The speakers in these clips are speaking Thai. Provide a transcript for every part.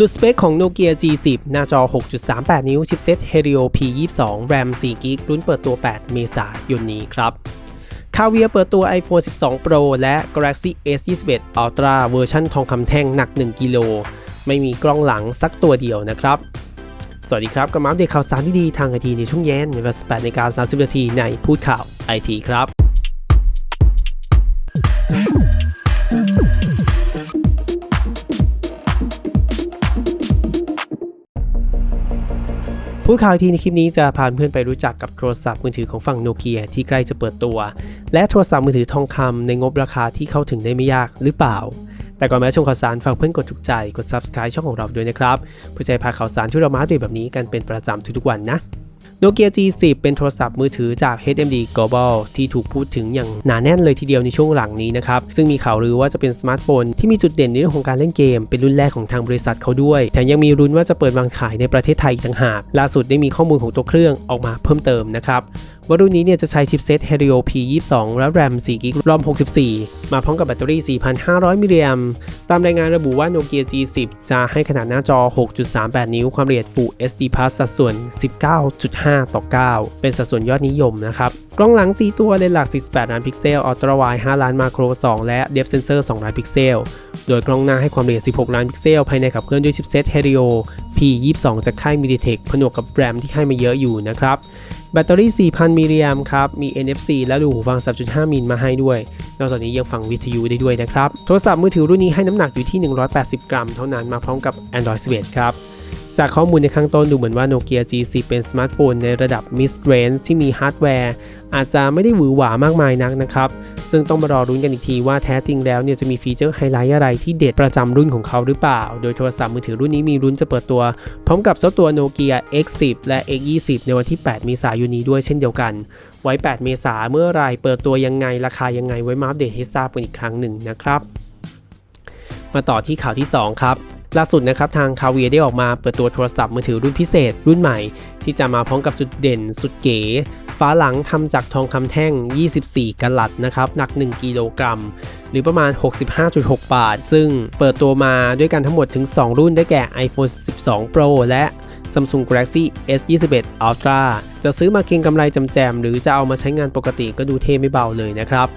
ลุดสเปคของ Nokia G10 หน้าจอ 6.38 นิ้ว ชิปเซ็ต Helio P22 RAM 4 g b รุ่นเปิดตัว 8 เมษายนนี้ครับคาเวียเปิดตัว iPhone 12 Pro และ Galaxy S21 Ultra เวอร์ชันทองคำแท่งหนัก 1 กิโล ไม่มีกล้องหลังสักตัวเดียวนะครับ สวัสดีครับ กับมาอัปเดตข่าวสารดีๆทางไอทีในช่วงเย็นเวลา18นาฬิกา30นาทีในพูดข่าวไอทีครับู้ข่าวทีในคลิปนี้จะพาเพื่อนไปรู้จักกับโทรศัพท์มือถือของฝั่งโนเกียที่ใกล้จะเปิดตัว และโทรศัพท์มือถือทองคำในงบราคาที่เข้าถึงได้ไม่ยากหรือเปล่า แต่ก่อนแม้ชมข่าวสารฝากเพื่อนกดถูกใจกด subscribe ช่องของเราด้วยนะครับเพื่อจะให้พาข่าวสารที่เรามาด้วยแบบนี้กันเป็นประจำทุกๆวันนะ โนเกีย G10 เป็นโทรศัพท์มือถือจาก HMD Global ที่ถูกพูดถึงอย่างหนาแน่นเลยทีเดียวในช่วงหลังนี้นะครับ ซึ่งมีข่าวลือว่าจะเป็นสมาร์ทโฟนที่มีจุดเด่นในเรื่องของการเล่นเกม เป็นรุ่นแรกของทางบริษัทเขาด้วย แถมยังมีรุ้นว่าจะเปิดวางขายในประเทศไทยอีกต่างหาก ล่าสุดได้มีข้อมูลของตัวเครื่องออกมาเพิ่มเติมนะครับว่ารุ่นนี้เนี่ยจะใช้ชิปเซต Helio P22 และ RAM 4 g b ROM 64 มาพร้อมกับแบตเตอรี่ 4,500 มิลลิแอมป์ตามรายงานระบุว่า Nokia G10 จะให้ขนาดหน้าจอ 6.38 นิ้วความละเอียด Full HD Plus สัดส่วน9.5 ต่อ 9 เป็นสัดส่วนยอดนิยมนะครับ กล้องหลัง 4 ตัวเลนส์หลัก 48 ล้านพิกเซล Ultra Wide 5ล้านมาโคร 2 และ Depth Sensor 2ล้านพิกเซล โดยกล้องหน้าให้ความละเอียด 16 ล้านพิกเซล ภายในขับเคลื่อนด้วยชิปเซต Helio P22 จากค่าย MediaTek ผนวกกับแรมที่ให้มาเยอะอยู่นะครับ แบตเตอรี่ 4,000 มิลลิแอมป์ครับ มี NFC และรูหูฟัง 3.5 มิลมาให้ด้วย นอกจากนี้ยังฟังวิทยุได้ด้วยนะครับ โทรศัพท์มือถือรุ่นนี้ให้น้ำหนักอยู่ที่ 180 กรัม เท่านั้นมาพร้อมกับ Android 11 ครับ จากข้อมูลในข้างต้นดูเหมือนว่า Nokia G10 เป็นสมาร์ทโฟนในระดับ mid range ที่มีฮาร์ดแวร์ อาจจะไม่ได้หวือหวามากมายนักนะครับ ซึ่งต้องมารอรุ้นกันอีกทีว่าแท้จริงแล้วเนี่ยจะมีฟีเจอร์ไฮไลท์อะไรที่เด็ดประจำรุ่นของเขาหรือเปล่า โดยโทรศัพท์มือถือรุ่นนี้มีรุ่นจะเปิดตัว พร้อมกับเจ้าตัว Nokia X10 และ X20 ในวันที่ 8 เมษายนนี้ด้วยเช่นเดียวกัน ไว้ 8 เมษาเมื่อไรเปิดตัวยังไงราคายังไงไว้มาอัปเดตให้ทราบกันอีกครั้งหนึ่งนะครับมาต่อที่ข่าวที่ 2 ครับ ล่าสุดนะครับทางคาเวียได้ออกมาเปิดตัวโทรศัพท์มือถือรุ่นพิเศษ รุ่นใหม่ ที่จะมาพร้อมกับจุดเด่นสุดเก๋ ฝาหลังทำจากทองคำแท่ง 24กะลัดนะครับหนัก 1 กิโลกรัม หรือประมาณ 65.6 บาท ซึ่งเปิดตัวมาด้วยกันทั้งหมดถึง 2 รุ่นได้แก่ iPhone 12 Pro และ Samsung Galaxy S21 Ultra จะซื้อมาเก็งกำไรจำแจมหรือจะเอามาใช้งานปกติก็ดูเท่ไม่เบาเลยนะครับ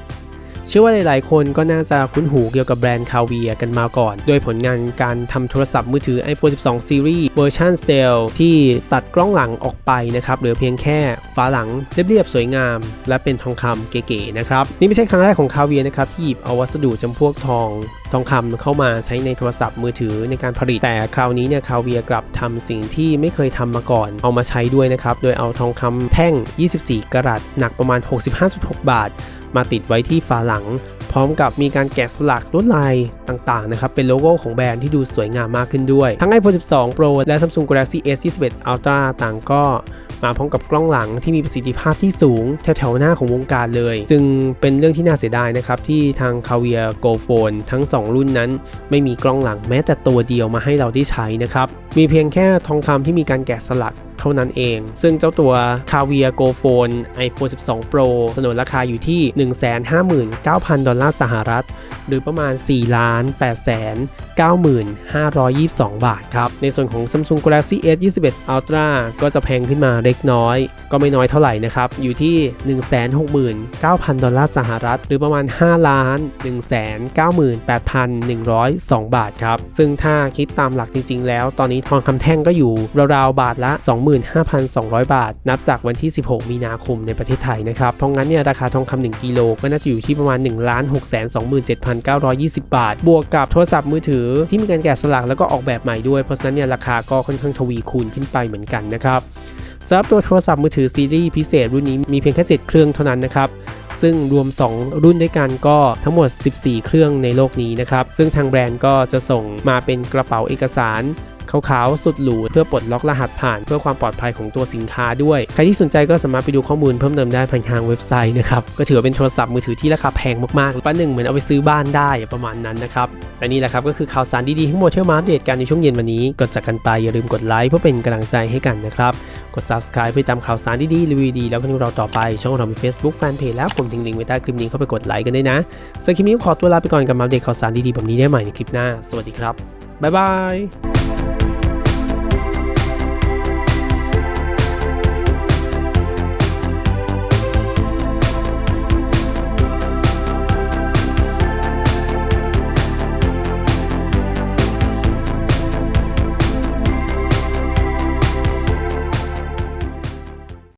เชื่อว่าหลายๆ คนก็น่าจะคุ้นหูเกี่ยวกับแบรนด์คาเวียกันมาก่อน โดยผลงานการทำโทรศัพท์มือถือ iPhone 12 Series เวอร์ชัน Style ที่ตัดกล้องหลังออกไปนะครับเหลือเพียงแค่ฝาหลังเรียบๆสวยงาม และเป็นทองคำเก๋ๆนะครับนี่ไม่ใช่ครั้งแรกของคาเวียนะครับที่หยิบเอาวัสดุจำพวกทองทองคำเข้ามาใช้ในโทรศัพท์มือถือในการผลิตแต่คราวนี้เนี่ยคาเวียกลับทำสิ่งที่ไม่เคยทำมาก่อน เอามาใช้ด้วยนะครับโดยเอาทองคำแท่ง 24 กรัตหนักประมาณ 65.6 บาท มาติดไว้ที่ฝาหลัง พร้อมกับมีการแกะสลักลวดลายต่างๆนะครับเป็นโลโก้ของแบรนด์ที่ดูสวยงามมากขึ้นด้วย ทั้ง iPhone 12 Pro และ Samsung Galaxy S21 Ultra ต่างก็มาพร้อมกับกล้องหลังที่มีประสิทธิภาพที่สูงแถวๆหน้าของวงการเลย จึงเป็นเรื่องที่น่าเสียดายนะครับ ที่ทาง c a v i a Go Phone ทั้ง 2 รุ่นนั้น ไม่มีกล้องหลังแม้แต่ตัวเดียวมาให้เราได้ใช้นะครับ มีเพียงแค่ทองคำที่มีการแกะสลัก เท่านั้นเอง ซึ่งเจ้าตัว c a v i a Go Phone iPhone 12 Pro สนนราคาอยู่ที่ 159,000 ดอลลาร์สหรัฐ หรือประมาณ 4 ล้าน8แสน9,522 บาทครับ ในส่วนของ Samsung Galaxy S21 Ultra ก็จะแพงขึ้นมาเล็กน้อย ก็ไม่น้อยเท่าไหร่นะครับ อยู่ที่ 169,000 ดอลลาร์สหรัฐ หรือประมาณ 5 ล้าน198,102 บาทครับ ซึ่งถ้าคิดตามหลักจริงๆ แล้ว ตอนนี้ทองคำแท่งก็อยู่ราวๆ บาทละ 2 0 0 0 25,200 บาท นับจากวันที่ 16 มีนาคมในประเทศไทยนะครับ เพราะงั้นเนี่ยราคาทองคำ1กิโลก็น่าจะอยู่ที่ประมาณ 1 627,920 บาท บวกกับโทรศัพท์มือถือที่มีการแกะสลักแล้วก็ออกแบบใหม่ด้วย เพราะฉะนั้นเนี่ยราคาก็ค่อนข้างทวีคูณขึ้นไปเหมือนกันนะครับสำหรับตัวโทรศัพท์มือถือซีรีส์พิเศษรุ่นนี้มีเพียงแค่ 7 เครื่องเท่านั้นนะครับซึ่งรวม 2 รุ่นด้วยกันก็ทั้งหมด 14 เครื่องในโลกนี้นะครับ ซึ่งทางแบรนด์ก็จะส่งมาเป็นกระเป๋าเอกสาร ขาวๆ สุดหรูเพื่อปลดล็อกรหัสผ่าน เพื่อความปลอดภัยของตัวสินค้าด้วย ใครที่สนใจก็สามารถไปดูข้อมูลเพิ่มเติมได้ผ่านทางเว็บไซต์นะครับ ก็ถือว่าเป็นโทรศัพท์มือถือที่ราคาแพงมากๆป้าหนึ่งเหมือนเอาไปซื้อบ้านได้ประมาณนั้นนะครับ และนี่แหละครับก็คือข่าวสารดีๆทั้งหมดที่มาอัปเดตกันในช่วงเย็นวันนี้ก่อนจากกันไปอย่าลืมกดไลค์เพื่อเป็นกำลังใจให้กันนะครับกด subscribe เพื่อตามข่าวสารดีๆรีวิวดีแล้วก็ดูเราต่อไป ช่องเรามี Facebook Fanpage แล้วผมทิ้งลิงก์ไว้ใต้คลิปนี้เข้าไปกดไลค์กันได้นะสำหรับคลิปนี้ขอตัวลาไปก่อนกับมาอัปเดตข่าวสารดีๆแบบนี้ได้ใหม่ในคลิปหน้า สวัสดีครับบ๊ายบาย